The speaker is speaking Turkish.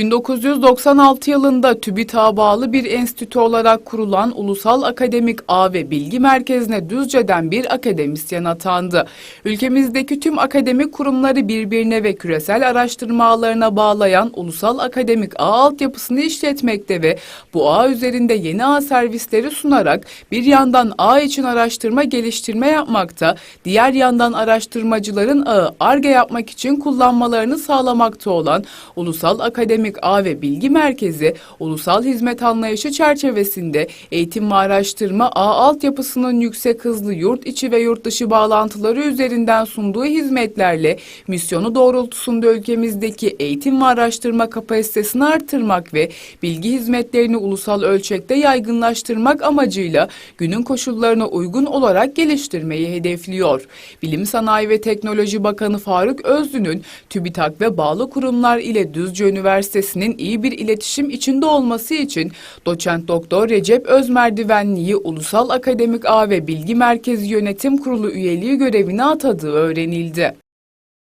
1996 yılında TÜBİTAK'a bağlı bir enstitü olarak kurulan Ulusal Akademik Ağ ve Bilgi Merkezi'ne Düzce'den bir akademisyen atandı. Ülkemizdeki tüm akademik kurumları birbirine ve küresel araştırma ağlarına bağlayan Ulusal Akademik Ağ altyapısını işletmekte ve bu ağ üzerinde yeni ağ servisleri sunarak bir yandan ağ için araştırma geliştirme yapmakta, diğer yandan araştırmacıların ağı ARGE yapmak için kullanmalarını sağlamakta olan Ulusal Akademik Ağ ve Bilgi Merkezi, ulusal hizmet anlayışı çerçevesinde eğitim ve araştırma ağ altyapısının yüksek hızlı yurt içi ve yurt dışı bağlantıları üzerinden sunduğu hizmetlerle misyonu doğrultusunda ülkemizdeki eğitim ve araştırma kapasitesini artırmak ve bilgi hizmetlerini ulusal ölçekte yaygınlaştırmak amacıyla günün koşullarına uygun olarak geliştirmeyi hedefliyor. Bilim Sanayi ve Teknoloji Bakanı Faruk Özlü'nün TÜBİTAK ve bağlı kurumlar ile Düzce Üniversitesi'nin iyi bir iletişim içinde olması için doçent doktor Recep Özmerdivenli'yi Ulusal Akademik Ağ ve Bilgi Merkezi Yönetim Kurulu üyeliği görevine atadığı öğrenildi.